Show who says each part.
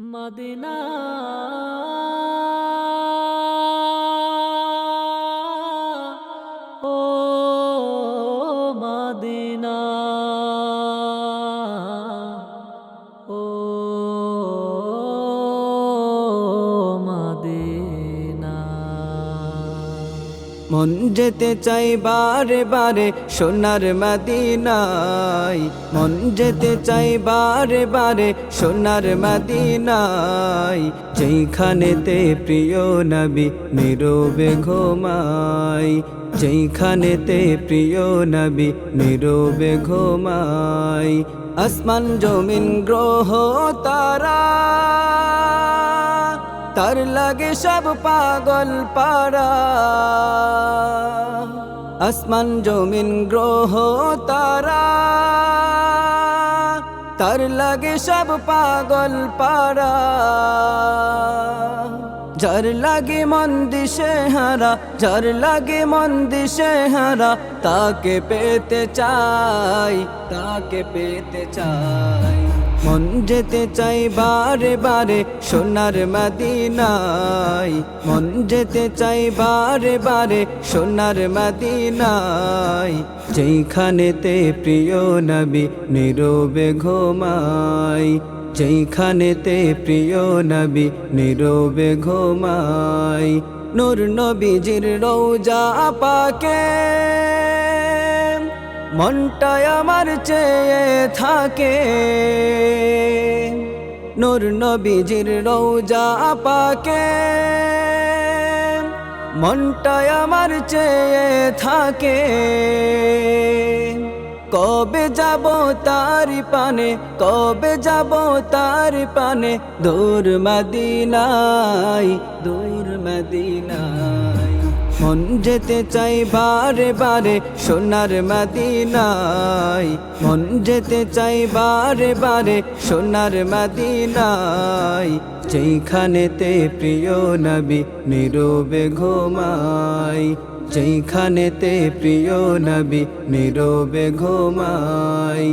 Speaker 1: Medina. ও Medina.
Speaker 2: মন যেতে চাই বারে বারে সোনার মদিনায়। মন যেতে চাই বারে বারে সোনার মদিনায়। যেইখানেতে প্রিয় নবী নীরবে ঘুমাই যেইখানেতে প্রিয় নবী নীরবে ঘুমাই আসমান জমিন গ্রহ তারা তার লাগে সব পাগল পারা আসমান জমিন গ্রহ তারা। তার লাগে সব পাগল পারা যার লাগে মন দিশে হারা, যার লাগে মন দিশে হারা, তাকে পেতে চাই, তাকে পেতে চাই। মন যেতে চাই বারে বারে সোনার মদিনায়। মন যেতে চাই বারে বারে সোনার মদিনায়। যেইখানেতে প্রিয় নবী নীরবে ঘুমাই যেইখানেতে প্রিয় নবী নীরবে ঘুমাই নূর নবীজির রৌজা পাকে। মনটায় আমার চেয়ে থাকে। নূর নবীজির রৌজা পাকে মনটায় আমার চেয়ে থাকে। কবে যাব তার পানে, কবে যাব তার পানে? দূর মদিনাই দূর মদিনাই মন যেতে চাই বারে বারে সোনার মদিনাই মন যেতে চাই বারে বারে সোনার মদিনাই যেইখানেতে প্রিয় নবী নীরবে ঘুমাই যেইখানেতে প্রিয় নবী নীরবে ঘুমাই